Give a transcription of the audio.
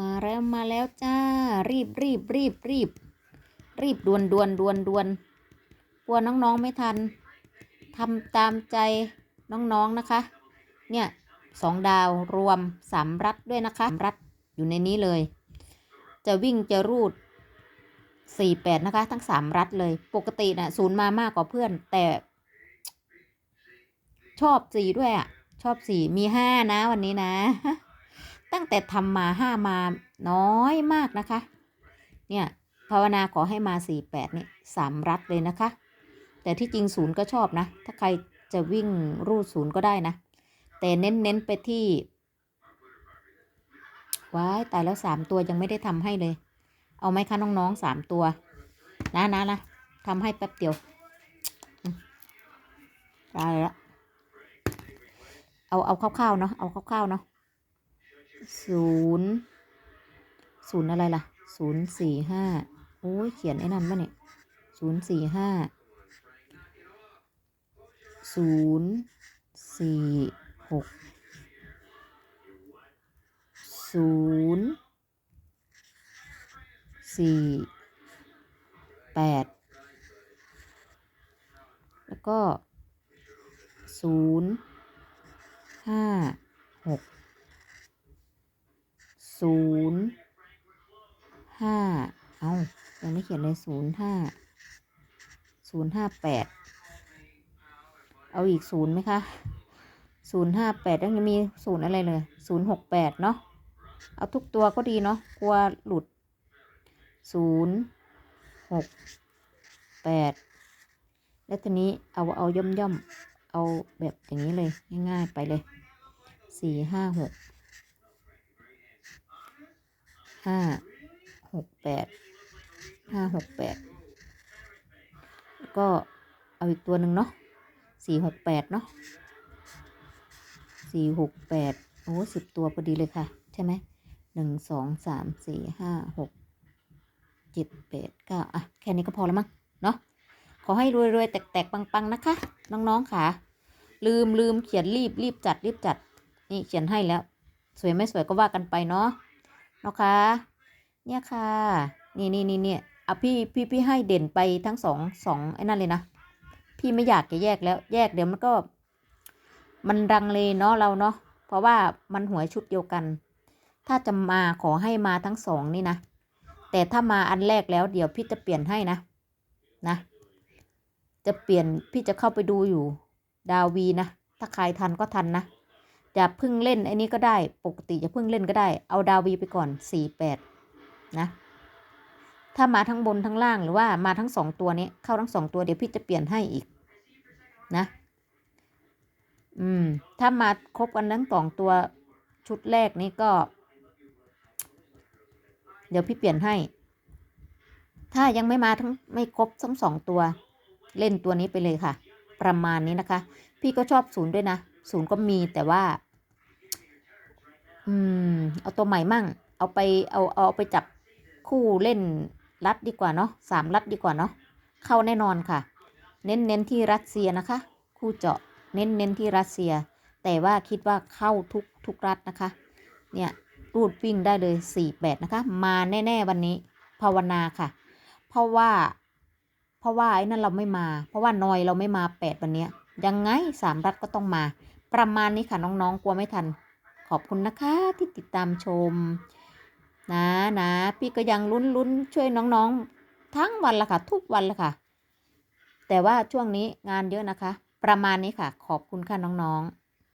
มาแล้วมาแล้วจ้า รีบรีบรีบรีบ รีบด่วนด่วนด่วนด่วนกลัวน้องๆไม่ทันทำตามใจน้องๆนะคะ เนี่ยสองดาวรวมสามรัดด้วยนะคะสามรัดอยู่ในนี้เลย จะวิ่งจะรูดสี่แปดนะคะ ทั้งสามรัดเลย ปกตินะ่ะศูนย์มามากกว่าเพื่อน แต่ ชอบสี่ด้วยอะ ชอบสี่มีห้านะวันนี้นะ ตั้งแต่ทำมาห้ามาน้อยมากนะคะ เนี่ยภาวนาขอให้มาสี่แปดเนี่ยสามรัดเลยนะคะ แต่ที่จริงศูนย์ก็ชอบนะ ถ้าใครจะวิ่งรูดศูนย์ก็ได้นะ แต่เน้นเน้นไปที่ว้ายตายแล้วสามตัวยังไม่ได้ทำให้เลย เอาไหมคะน้องๆสามตัว นะนะนะทำให้แป๊บเดียวได้แล้วเอาเอาคร่าวๆเนาะเอาคร่าวๆเนาะ ศูนย์ศูนย์อะไรล่ะศูนย์สี่ห้าโอ้ยเขียนไอ้นั่นปะเนี่ยศูนย์สี่ห้าศูนย์สี่หกศูนย์สี่แปดแล้วก็ศูนย์ห้าหก ศูนย์ห้าเอายังไม่เขียนเลยศูนย์ห้าศูนย์ห้าแปดเอาอีกศูนย์ไหมคะศูนย์ห้าแปดยังมีศูนย์อะไรเลยศูนย์หกแปดเนาะเอาทุกตัวก็ดีเนาะกลัวหลุดศูนย์หกแปดแล้วทีนี้เอาเอาย่อมย่อมเอาแบบอย่างนี้เลย ง่ายๆไปเลยสี่ห้าหก ห้าหกแปดห้าหกแปดก็เอาอีกตัวหนึ่งเนาะสี่หกแปดเนาะสี่หกแปดโอ้สิบตัวพอดีเลยค่ะ ใช่ไหมหนึ่งสองสามสี่ห้าหกเจ็ดแปดเก้าอะ แค่นี้ก็พอแล้วมั้งเนาะขอให้รวยๆ แตกๆ ปังๆ นะคะ น้องๆค่ะ ลืมลืมเขียนรีบรีบจัดรีบจัด นี่เขียนให้แล้ว สวยไม่สวยก็ว่ากันไปเนาะ นาะคะ เนี่ยค่ะ นี่นี่นี่เนี่ยอะพี่พี่พี่ให้เด่นไปทั้งสองสองไอ้นั่นเลยนะ พี่ไม่อยากจะแยกแล้ว แยกเดี๋ยวมันก็ มันรังเลเนาะเราเนาะ เพราะว่ามันหวยชุดเดียวกัน ถ้าจะมาขอให้มาทั้งสองนี่นะ แต่ถ้ามาอันแรกแล้วเดี๋ยวพี่จะเปลี่ยนให้นะ นะ จะเปลี่ยนพี่จะเข้าไปดูอยู่ ดาวีนะ ถ้าใครทันก็ทันนะ จะพึ่งเล่นไอ้นี้ก็ได้ปกติจะพึ่งเล่นก็ได้ เอาดาวีไปก่อนสี่แปดนะ ถ้ามาทั้งบนทั้งล่างหรือว่ามาทั้งสองตัวนี้เข้าทั้งสองตัวเดี๋ยวพี่จะเปลี่ยนให้อีกนะ อืม ถ้ามาครบกันทั้งสองตัวชุดแรกนี้ก็ เดี๋ยวพี่เปลี่ยนให้ ถ้ายังไม่มาทั้งไม่ครบทั้งสองตัว เล่นตัวนี้ไปเลยค่ะ ประมาณนี้นะคะ พี่ก็ชอบศูนย์ด้วยนะศูนย์ก็มีแต่ว่า อืม เอาตัวใหม่มั่ง เอาไปเอาเอาไปจับคู่เล่นรัดดีกว่าเนาะสามรัดดีกว่าเนาะเข้าแน่นอนค่ะ เน้นเน้นที่รัสเซียนะคะ คู่เจาะเน้นเน้นที่รัสเซีย แต่ว่าคิดว่าเข้าทุกทุกรัฐนะคะ เนี่ยรูดวิ่งได้เลยสี่แปดนะคะ มาแน่ ๆ วันนี้ภาวนาค่ะ เพราะว่า เพราะว่าไอ้นั่นเราไม่มา เพราะว่านอยเราไม่มาแปดวันเนี้ยยังไงสามรัฐก็ต้องมา ประมาณนี้ค่ะน้องๆกลัวไม่ทัน ขอบคุณนะคะที่ติดตามชม นะนะพี่ก็ยังลุ้นลุ้นช่วยน้องๆ ทั้งวันละค่ะ ทุกวันละค่ะ แต่ว่าช่วงนี้งานเยอะนะคะ ประมาณนี้ค่ะ ขอบคุณค่ะน้องๆ